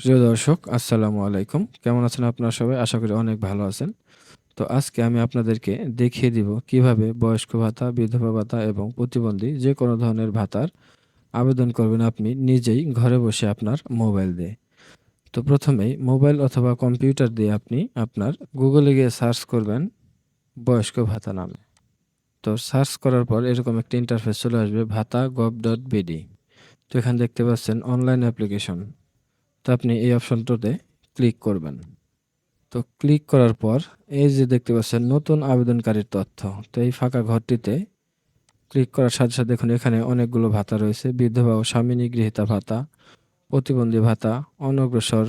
প্রিয় দর্শক, আসসালামু আলাইকুম। কেমন আছেন আপনারা সবাই? আশা করি অনেক ভালো আছেন। তো আজকে আমি আপনাদেরকে দেখিয়ে দিব কীভাবে বয়স্ক ভাতা, বিধবা ভাতা এবং প্রতিবন্ধী যে কোনো ধরনের ভাতার আবেদন করবেন আপনি নিজেই ঘরে বসে আপনার মোবাইল দিয়ে। তো প্রথমেই মোবাইল অথবা কম্পিউটার দিয়ে আপনি আপনার গুগলে গিয়ে সার্চ করবেন বয়স্ক ভাতা নামে। তো সার্চ করার পর এরকম একটা ইন্টারফেস চলে আসবে ভাতা গভ ডট বিডি। তো এখানে দেখতে পাচ্ছেন অনলাইন অ্যাপ্লিকেশন তো আপনি এই অপশনটাতে ক্লিক করবেন। তো ক্লিক করার পর এই যে দেখতে পাচ্ছেন নতুন আবেদনকারীর তথ্য, তো এই ফাঁকা ঘরটিতে ক্লিক করার সাথে সাথে দেখুন এখানে অনেকগুলো ভাতা রয়েছে, বিধবা ও স্বামী গৃহীতা ভাতা, প্রতিবন্ধী ভাতা, অনগ্রসর,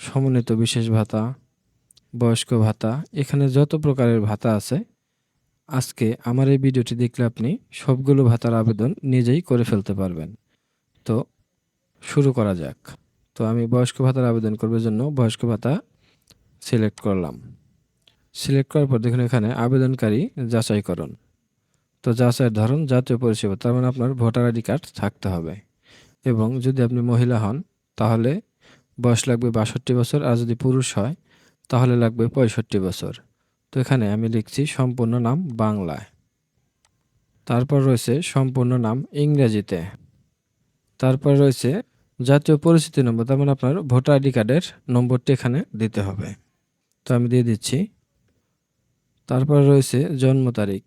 সমন্বিত বিশেষ ভাতা, বয়স্ক ভাতা, এখানে যত প্রকারের ভাতা আছে, আজকে আমার এই ভিডিওটি দেখলে আপনি সবগুলো ভাতার আবেদন নিজেই করে ফেলতে পারবেন। তো শুরু করা যাক। তো আমি বয়স্ক ভাতার আবেদন করবার জন্য বয়স্ক ভাতা সিলেক্ট করলাম। সিলেক্ট করার পর দেখুন এখানে আবেদনকারী যাচাইকরণ। তো যাচাইয়ের ধরন, জাতীয় পরিষেবা, তার মানে আপনার ভোটার আইডি কার্ড থাকতে হবে। এবং যদি আপনি মহিলা হন, তাহলে বয়স লাগবে বাষট্টি বছর, আর যদি পুরুষ হয়, তাহলে লাগবে পঁয়ষট্টি বছর। তো এখানে আমি লিখছি সম্পূর্ণ নাম বাংলায়। তারপর রয়েছে সম্পূর্ণ নাম ইংরেজিতে। তারপর রয়েছে জাতীয় পরিচিতি নম্বর, তার মানে আপনার ভোটার আইডি কার্ডের নম্বরটি এখানে দিতে হবে। তো আমি দিয়ে দিচ্ছি। তারপর রয়েছে জন্ম তারিখ।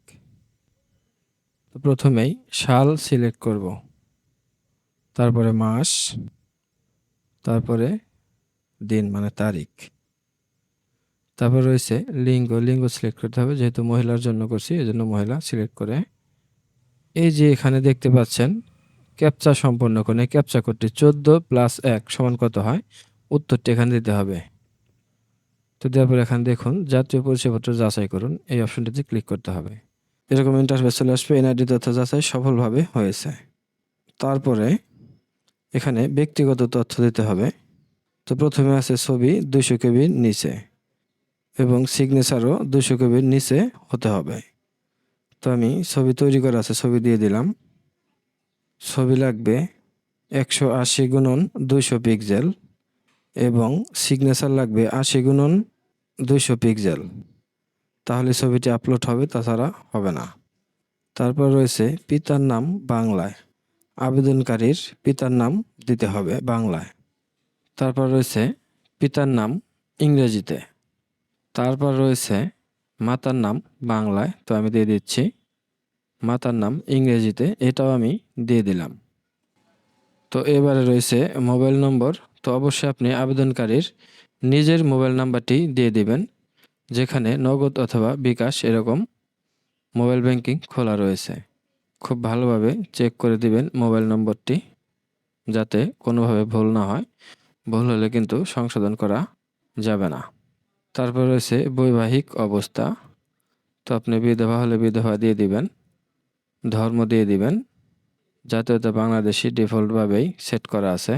প্রথমেই সাল সিলেক্ট করব। তারপরে মাস। তারপরে দিন মানে তারিখ। তারপর রয়েছে লিঙ্গ। লিঙ্গ সিলেক্ট করতে হবে, যেহেতু মহিলার জন্য করছি এই জন্য মহিলা সিলেক্ট করে। এই যে এখানে দেখতে পাচ্ছেন ক্যাপচা সম্পন্ন এই ক্যাপচা কোডটি চোদ্দ প্লাস এক সমান কত হয়? উত্তরটি এখানে দিতে হবে। তো দেওয়ার পর এখানে দেখুন, জাতীয় পরিচয়পত্র যাচাই করুন। এই অপশনটিতে ক্লিক করতে হবে। এরকম ইন্টারফেস চলে আসবে, এনআইডি তথ্য যাচাই সফলভাবে হয়েছে। তারপরে এখানে ব্যক্তিগত তথ্য দিতে হবে। তো প্রথমে আছে ছবি দুশো কেবির নিচে এবং সিগনেচারও দুশো কেবির নিচে হতে হবে। তো আমি ছবি তৈরি করা আছে, ছবি দিয়ে দিলাম। ছবি লাগবে একশো আশি গুণন দুইশো পিক্সেল এবং সিগনেচার লাগবে আশি গুণন দুইশো পিক্সেল। তাহলে ছবিটি আপলোড হবে, তাছাড়া হবে না। তারপর রয়েছে পিতার নাম বাংলায়। আবেদনকারীর পিতার নাম দিতে হবে বাংলায়। তারপর রয়েছে পিতার নাম ইংরেজিতে। তারপর রয়েছে মাতার নাম বাংলায়, তো আমি দিয়ে দিচ্ছি। মাতার নাম ইংরেজিতে এটাও আমি দিয়ে দিলাম। তো এবারে রয়েছে মোবাইল নম্বর। তো অবশ্যই আপনি আবেদনকারীর নিজের মোবাইল নাম্বারটি দিয়ে দিবেন, যেখানে নগদ অথবা বিকাশ এরকম মোবাইল ব্যাংকিং খোলা রয়েছে। খুব ভালোভাবে চেক করে দিবেন মোবাইল নম্বরটি, যাতে কোনোভাবে ভুল না হয়। ভুল হলে কিন্তু সংশোধন করা যাবে না। তারপর রয়েছে বৈবাহিক অবস্থা। তো আপনি বিধবা হলে বিধবা দিয়ে দিবেন। ধর্ম দিয়ে দিবেন জাতীয়তা বাংলাদেশি ডিফল্টভাবেই সেট করা আছে।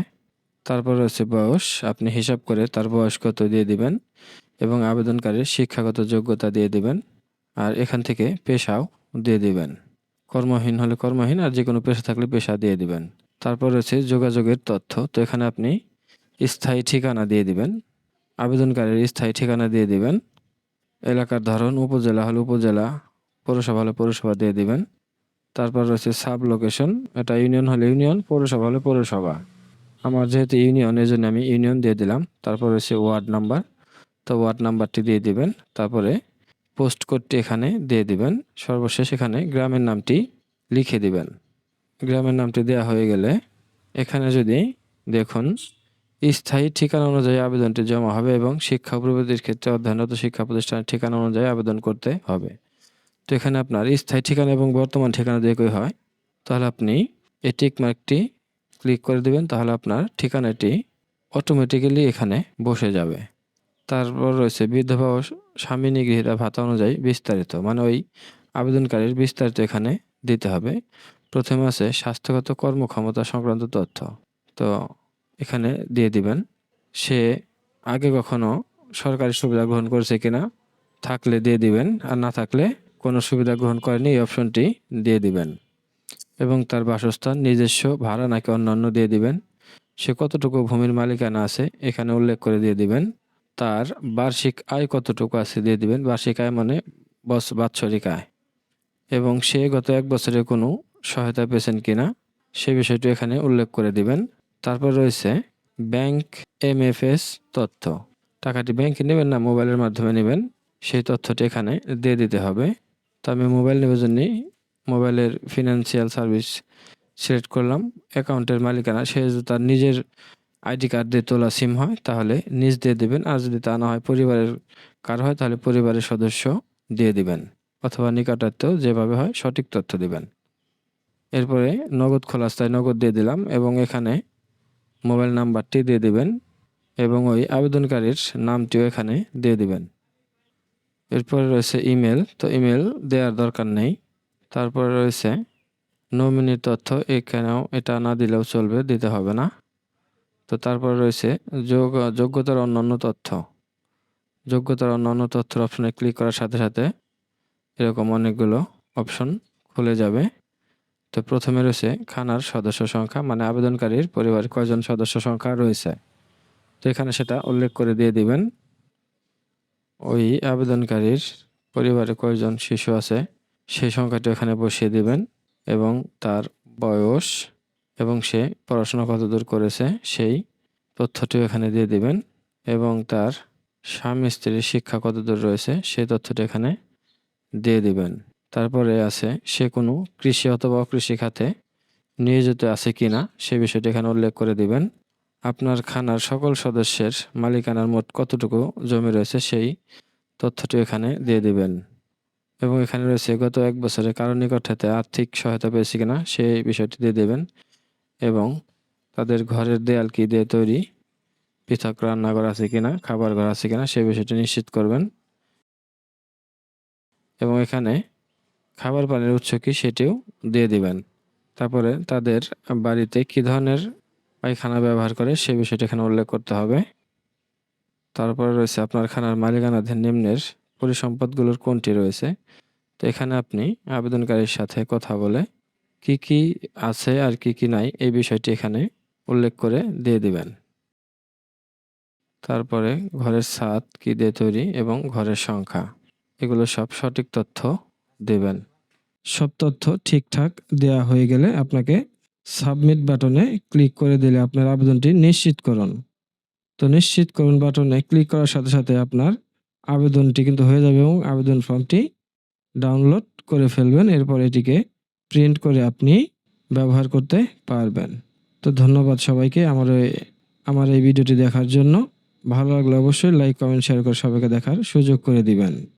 তারপর রয়েছে বয়স, আপনি হিসাব করে তার বয়স কত দিয়ে দিবেন এবং আবেদনকারীর শিক্ষাগত যোগ্যতা দিয়ে দিবেন আর এখান থেকে পেশাও দিয়ে দিবেন। কর্মহীন হলে কর্মহীন আর যে কোনো পেশা থাকলে পেশা দিয়ে দিবেন। তারপর রয়েছে যোগাযোগের তথ্য, তো এখানে আপনি স্থায়ী ঠিকানা দিয়ে দিবেন, আবেদনকারীর স্থায়ী ঠিকানা দিয়ে দিবেন, এলাকার ধরন, উপজেলা হলে উপজেলা, পৌরসভা হলে পৌরসভা দিয়ে দিবেন তারপর রয়েছে সাব লোকেশন এটা ইউনিয়ন হলে ইউনিয়ন পৌরসভা হলে পৌরসভা। আমার যেহেতু ইউনিয়ন এই জন্য আমি ইউনিয়ন দিয়ে দিলাম। তারপর রয়েছে ওয়ার্ড নাম্বার তো ওয়ার্ড নাম্বারটি দিয়ে দিবেন। তারপরে পোস্ট কোডটি এখানে দিয়ে দিবেন। সর্বশেষ এখানে গ্রামের নামটি লিখে দিবেন। গ্রামের নামটি দেওয়া হয়ে গেলে এখানে যদি দেখুন, স্থায়ী ঠিকানা অনুযায়ী আবেদনটি জমা হবে এবং শিক্ষা প্রবৃত্তির ক্ষেত্রে অধ্যয়নরত শিক্ষা প্রতিষ্ঠানের ঠিকানা অনুযায়ী আবেদন করতে হবে। তো এখানে আপনার স্থায়ী ঠিকানা এবং বর্তমান ঠিকানা দিয়ে হয়, তাহলে আপনি এই টিক মার্কটি ক্লিক করে দিবেন, তাহলে আপনার ঠিকানাটি অটোমেটিক্যালি এখানে বসে যাবে। তারপর রয়েছে বিধবা ও স্বামী নিগৃহীতা ভাতা অনুযায়ী বিস্তারিত মানে ওই আবেদনকারীর বিস্তারিত এখানে দিতে হবে। প্রথমে আছে স্বাস্থ্যগত কর্মক্ষমতা সংক্রান্ত তথ্য, তো এখানে দিয়ে দিবেন, সে আগে কখনো সরকারি সুবিধা গ্রহণ করেছে কিনা থাকলে দিয়ে দিবেন, আর না থাকলে কোনো সুবিধা গ্রহণ করেনি এই অপশনটি, দিয়ে দিবেন। এবং তার বাসস্থান, নিজস্ব ভাড়া নাকি অন্যান্য দিয়ে দিবেন। সে কতটুকু ভূমির মালিকানা আছে এখানে উল্লেখ করে দিয়ে দিবেন। তার বার্ষিক আয় কতটুকু আছে দিয়ে দিবেন। বার্ষিক আয় মানে বস, বাৎসরিক আয়। এবং সে গত এক বছরে কোনো সহায়তা পেয়েছেন কিনা সে বিষয়টি এখানে উল্লেখ করে দিবেন। তারপর রয়েছে ব্যাংক এমএফএস তথ্য। টাকাটি ব্যাংকে নেবেন না, মোবাইলের মাধ্যমে নেবেন। সেই তথ্যটি এখানে দিয়ে দিতে হবে। তো আমি মোবাইল নেবার জন্যই মোবাইলের ফিনান্সিয়াল সার্ভিস সিলেক্ট করলাম। অ্যাকাউন্টের মালিকানা, সে যদি তার নিজের আইডি কার্ড দিয়ে তোলা সিম হয়, তাহলে নিজ দিয়ে দেবেন। আর যদি তা না হয়, পরিবারের কার হয়, তাহলে পরিবারের সদস্য দিয়ে দিবেন। অথবা নিকটাত্মীয় যেভাবে হয়, সঠিক তথ্য দিবেন। এরপরে নগদ খোলাস্তায় নগদ দিয়ে দিলাম এবং এখানে মোবাইল নাম্বারটি দিয়ে দিবেন এবং ওই আবেদনকারীর নামটিও এখানে দিয়ে দিবেন। এরপরে রয়েছে ইমেল। তো ইমেল দেওয়ার দরকার নেই। তারপরে রয়েছে নমিনির তথ্য এখানেও এটা না দিলেও চলবে, দিতে হবে না। তো তারপর রয়েছে, যোগ, যোগ্যতার অন্যান্য তথ্য। যোগ্যতার অন্যান্য তথ্যের অপশনে ক্লিক করার সাথে সাথে এরকম অনেকগুলো অপশন খুলে যাবে। তো প্রথমে রয়েছে, খানার সদস্য সংখ্যা মানে আবেদনকারীর পরিবার কয়জন সদস্য সংখ্যা রয়েছে। তো এখানে সেটা উল্লেখ করে দিয়ে দিবেন। ওই আবেদনকারীর পরিবারে কয়জন শিশু আছে, সেই সংখ্যাটি এখানে বসিয়ে দিবেন এবং তার বয়স এবং সে পড়াশোনা কতদূর করেছে, সেই তথ্যটিও এখানে দিয়ে দিবেন এবং তার স্বামী স্ত্রীর শিক্ষা কতদূর রয়েছে, সেই তথ্যটি এখানে দিয়ে দিবেন। তারপরে আছে, সে কোনো কৃষি অথবা অকৃষি খাতে নিয়োজিত আছে কিনা, সে বিষয়টি এখানে উল্লেখ করে দিবেন। আপনার খানার সকল সদস্যের মালিকানার মোট কতটুকু জমি রয়েছে সেই তথ্যটি এখানে দিয়ে দিবেন। এবং এখানে রয়েছে গত এক বছরে কারও নিকট হতে আর্থিক সহায়তা পেয়েছে কিনা সেই বিষয়টি দিয়ে দেবেন এবং তাদের ঘরের দেয়াল কি দিয়ে তৈরি, পৃথক রান্নাঘর আছে কিনা, খাবার ঘর আছে কিনা সেই বিষয়টি নিশ্চিত করবেন। এবং এখানে খাবার পানির উৎস কি সেটিও দিয়ে দিবেন। তারপরে তাদের বাড়িতে কি ধরনের পায়খানা ব্যবহার করে সে বিষয়টি এখানে উল্লেখ করতে হবে। তারপরে রয়েছে আপনার খানার মালিকানাধীন নিম্নের পরিসম্পদগুলোর কোনটি রয়েছে? তো এখানে আপনি আবেদনকারীর সাথে কথা বলে কি কি আছে আর কি কি নাই এই বিষয়টি এখানে উল্লেখ করে দিয়ে দিবেন। তারপরে ঘরের ছাদ কি দিয়ে তৈরি এবং ঘরের সংখ্যা, এগুলো সব সঠিক তথ্য দেবেন। সব তথ্য ঠিকঠাক দেয়া হয়ে গেলে আপনাকে সাবমিট বাটনে ক্লিক করে দিলে আপনার আবেদনটি নিশ্চিত করুন। তো নিশ্চিত করুন বাটনে ক্লিক করার সাথে সাথে আপনার আবেদনটি কিন্তু হয়ে যাবে এবং আবেদন ফর্মটি ডাউনলোড করে ফেলবেন। এরপর এটিকে প্রিন্ট করে আপনি ব্যবহার করতে পারবেন। তো ধন্যবাদ সবাইকে আমার আমার এই ভিডিওটি দেখার জন্য। ভালো লাগলে অবশ্যই লাইক কমেন্ট শেয়ার করে সবাইকে দেখার সুযোগ করে দিবেন।